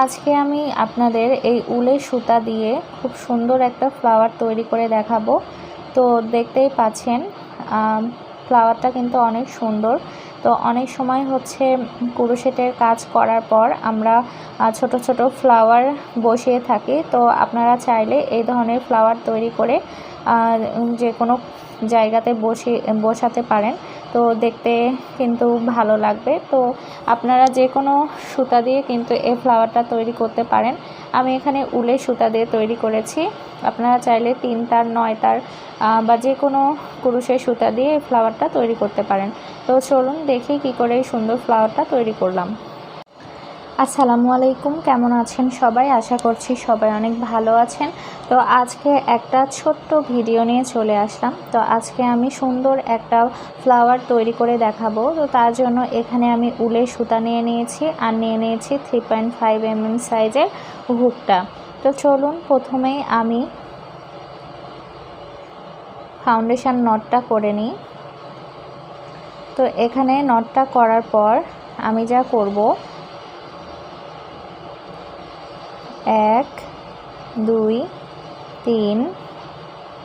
আজকে আমি আপনাদের এই উলের সুতা দিয়ে খুব সুন্দর একটা ফ্লাওয়ার তৈরি করে দেখাবো। তো দেখতেই পাচ্ছেন ফ্লাওয়ারটা কিন্তু অনেক সুন্দর। তো অনেক সময় হচ্ছে কুরুশেটের কাজ করার পর আমরা ছোট ছোট ফ্লাওয়ার বসিয়ে থাকি। তো আপনারা চাইলে এই ধরনের ফ্লাওয়ার তৈরি করে যে কোনো জায়গাতে বসে, বসাতে পারেন। তো দেখতে কিন্তু ভালো লাগবে। তো আপনারা যে কোনো সুতা দিয়ে কিন্তু এই ফ্লাওয়ারটা তৈরি করতে পারেন। আমি এখানে উলের সুতা দিয়ে তৈরি করেছি। আপনারা চাইলে তিন তার নয় তার বা যে কোনো কুরুষের সুতা দিয়ে এই ফ্লাওয়ারটা তৈরি করতে পারেন। তো চলুন দেখি কি করে এই সুন্দর ফ্লাওয়ারটা তৈরি করলাম। আসসালামু আলাইকুম, কেমন আছেন সবাই? আশা করছি সবাই অনেক ভালো আছেন। তো আজকে একটা ছোট্ট ভিডিও নিয়ে চলে আসলাম। তো আজকে আমি সুন্দর একটা ফ্লাওয়ার তৈরি করে দেখাবো। তো তার জন্য এখানে আমি উলের সুতা নিয়ে নিয়েছি আর নিয়ে নিয়েছি থ্রি পয়েন্ট ফাইভ এমএম সাইজের হুকটা। তো চলুন প্রথমেই আমি ফাউন্ডেশন নটটা করে নিই। তো এখানে নটটা করার পর আমি যা করব এক, দুই, তিন,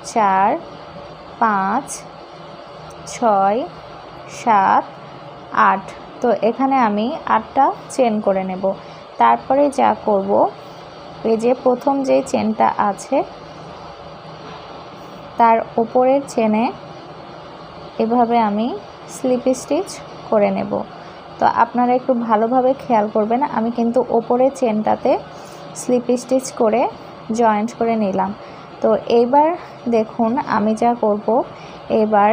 চার, পাঁচ, ছয়, সাত, আট। তো এখানে আমি আটটা চেন করে নেব। তারপরে যা করব, এই যে প্রথম যে চেনটা আছে, তার ওপরের চেনে এভাবে আমি স্লিপ স্টিচ করে নেব। তো আপনারা একটু ভালোভাবে খেয়াল করবেন, আমি কিন্তু ওপরের চেনটাতে স্লিপ স্টিচ করে জয়েন্ট করে নিলাম। তো এইবার দেখুন আমি যা করব, এবার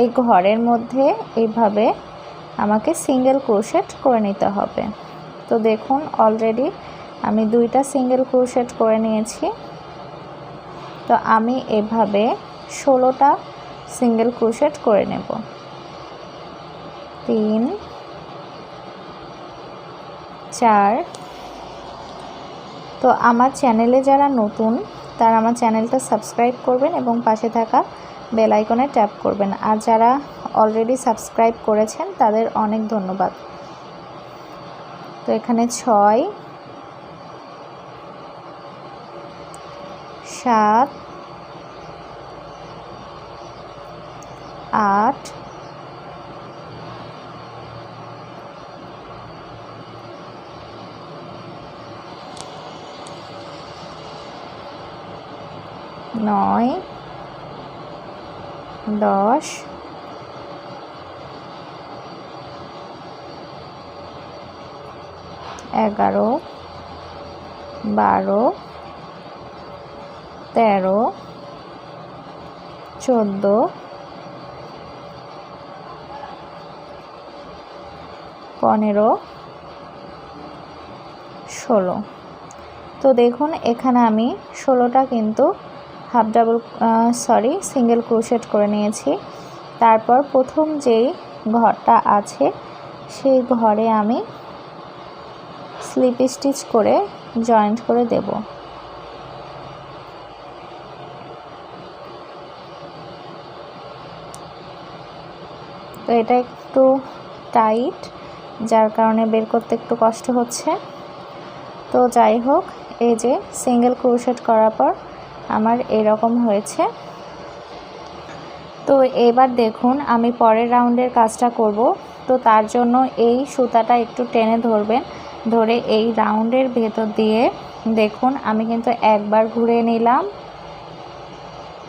এই ঘরের মধ্যে এইভাবে আমাকে সিঙ্গেল ক্রোশেট করে নিতে হবে। তো দেখুন অলরেডি আমি দুইটা সিঙ্গেল ক্রোশেট করে নিয়েছি। তো আমি এভাবে ষোলোটা সিঙ্গেল ক্রোশেট করে নেব। তিন, চার তো আমার চ্যানেলে যারা নতুন, তারা আমার চ্যানেলটা সাবস্ক্রাইব করবেন এবং পাশে থাকা বেল আইকনে ট্যাপ করবেন। আর যারা অলরেডি সাবস্ক্রাইব করেছেন, তাদের অনেক ধন্যবাদ। তো এখানে ছয়, সাত, আট নয় দশ এগারো বারো তেরো চোদ্দ পনেরো ষোলো। তো দেখুন এখানে আমি ষোলোটা কিন্তু half double sorry, single crochet করে নিয়েছি। তারপর প্রথম যেই ঘরটা আছে, সেই ঘরে আমি স্লিপ স্টিচ করে জয়েন্ট করে দেব। তো এটা একটু টাইট, যার কারণে বের করতে একটু কষ্ট হচ্ছে। তো যাই হোক, এই যে সিঙ্গেল ক্রোশেট করার পর আমার এরকম হয়েছে। তো এবার দেখুন, আমি পরের রাউন্ডের কাজটা করব। তো তার জন্য এই সুতাটা একটু টেনে ধরবেন। ধরে এই রাউন্ডের ভেতর দিয়ে দেখুন, আমি কিন্তু একবার ঘুরে নিলাম,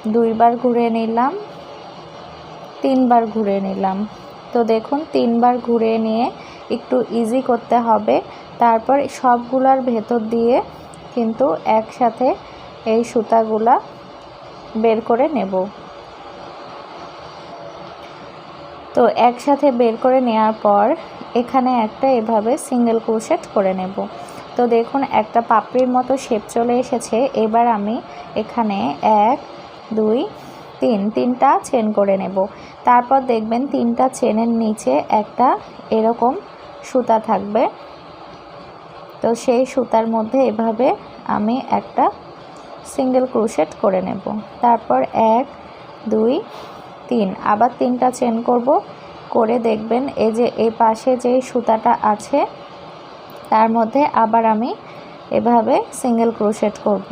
দুইবার ঘুরে নিলাম, তিনবার ঘুরে নিলাম। তো দেখুন, তিনবার ঘুরে নিয়ে একটু ইজি করতে হবে। তারপর সবগুলার ভেতর দিয়ে কিন্তু একসাথে এই সুতাগুলা বের করে নেব। তো একসাথে বের করে নেওয়ার পর এখানে একটা এভাবে সিঙ্গেল ক্রোশেট করে নেব। তো দেখুন, একটা পাপড়ির মতো শেপ চলে এসেছে। এবার আমি এখানে এক, দুই, তিন, তিনটা চেন করে নেব। তারপর দেখবেন তিনটা চেনের নিচে একটা এরকম সুতা থাকবে। তো সেই সুতার মধ্যে এভাবে আমি একটা সিঙ্গেল ক্রোশেট করে নেব। তারপর এক, দুই, তিন। আবার তিনটা চেন করব। করে দেখবেন এই যে এই পাশে যে সুতাটা আছে, তার মধ্যে আবার আমি এভাবে সিঙ্গেল ক্রোশেট করব।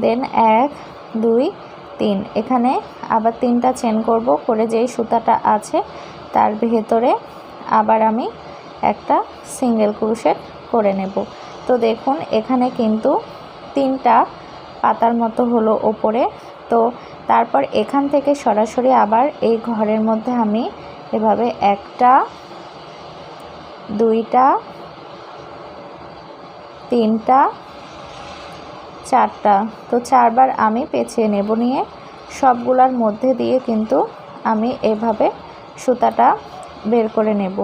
দেন এক, দুই, তিন। এখানে আবার তিনটা চেন করব। করে যেই সুতাটা আছে, তার ভেতরে আবার আমি একটা সিঙ্গেল ক্রোশেট করে নেব। তো দেখুন, এখানে কিন্তু তিনটা পাতার মতো হলো ওপরে। তো তারপর এখান থেকে সরাসরি আবার এই ঘরের মধ্যে আমি এভাবে একটা, দুইটা, তিনটা, চারটা, তো চারবার আমি পেঁচিয়ে নেব নিয়ে সবগুলার মধ্যে দিয়ে কিন্তু আমি এভাবে সুতাটা বের করে নেব।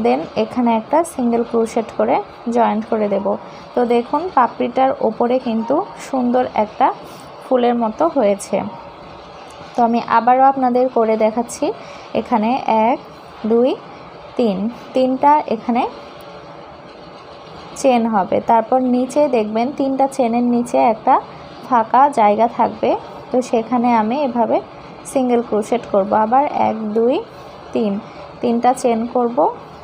দেন এখানে একটা সিঙ্গেল ক্রুশেট করে জয়েন্ট করে দেব। তো দেখুন, পাপড়িটার ওপরে কিন্তু সুন্দর একটা ফুলের মতো হয়েছে। তো আমি আবারও আপনাদের করে দেখাচ্ছি। এখানে এক, দুই, তিন। তিনটা এখানে চেন হবে। তারপর নিচে দেখবেন তিনটা চেনের নিচে একটা ফাঁকা জায়গা থাকবে। তো সেখানে আমি এভাবে সিঙ্গেল ক্রোশেট করব। আবার এক, দুই, তিন। তিনটা চেন করব।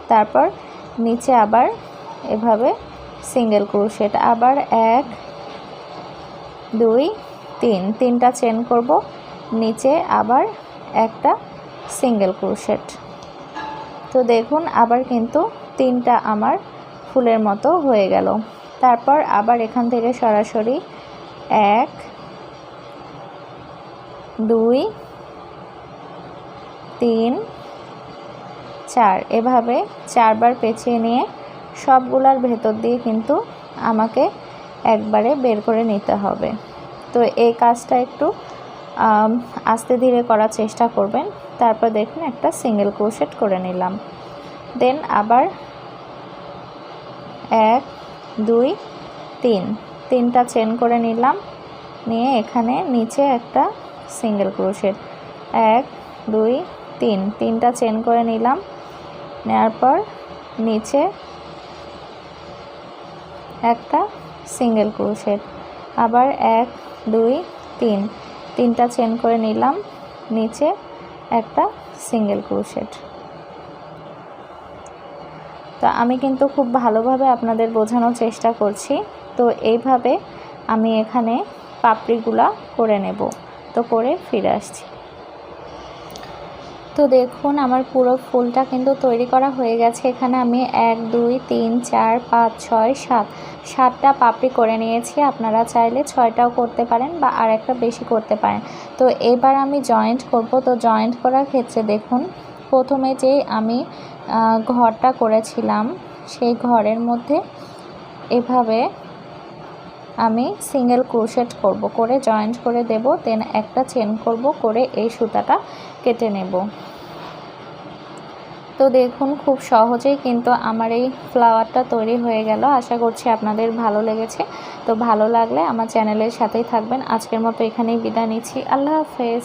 তারপর নিচে আবার এভাবে সিঙ্গেল ক্রোশেট আবার এক, দুই, তিন, তিনটা চেন করব, নিচে আবার একটা সিঙ্গেল ক্রোশেট তো দেখুন, আবার কিন্তু তিনটা আমার ফুলের মতো হয়ে গেল। তারপর আবার এখান থেকে সরাসরি এক, দুই, তিন চার। এভাবে চারবার পেঁচিয়ে নিয়ে সবগুলার ভেতর দিয়ে কিন্তু আমাকে একবারে বের করে নিতে হবে। তো এই কাজটা একটু আস্তে ধীরে করার চেষ্টা করবেন। তারপর দেখুন একটা সিঙ্গেল ক্রোশেট করে নিলাম। দেন আবার এক, দুই, তিন। তিনটা চেন করে নিলাম। নিয়ে এখানে নিচে একটা সিঙ্গেল ক্রোশেট এক, দুই, তিন। তিনটা চেন করে নিলাম। নেওয়ার পর নিচে একটা সিঙ্গেল ক্রোশেট আবার এক, দুই, তিন। তিনটা চেন করে নিলাম। নিচে একটা সিঙ্গেল ক্রোশেট তো আমি কিন্তু খুব ভালোভাবে আপনাদের বোঝানোর চেষ্টা করছি। তো এইভাবে আমি এখানে পাপড়িগুলা করে নেব। তো করে ফিরে আসছি। তো দেখুন, আমার পুরো ফুলটা কিন্তু তৈরি করা হয়ে গেছে। এখানে আমি এক, দুই, তিন, চার, পাঁচ, ছয়, সাত। সাতটা পাপড়ি করে নিয়েছি। আপনারা চাইলে ছয়টাও করতে পারেন বা আর একটা বেশি করতে পারেন। তো এবার আমি জয়েন্ট করব। তো জয়েন্ট করার ক্ষেত্রে দেখুন, প্রথমে যে আমি ঘরটা করেছিলাম, সেই ঘরের মধ্যে এভাবে আমি সিঙ্গেল ক্রোশেট করব, করে জয়েন্ট করে দেব দেন একটা চেন করব, করে এই সুতাটা কেটে নেব। তো দেখুন, খুব সহজেই কিন্তু আমার এই ফ্লাওয়ারটা তৈরি হয়ে গেল। আশা করছি আপনাদের ভালো লেগেছে। তো ভালো লাগলে আমার চ্যানেলের সাথেই থাকবেন। আজকের মতো এখানেই বিদায় নিচ্ছি। আল্লাহ হাফেজ।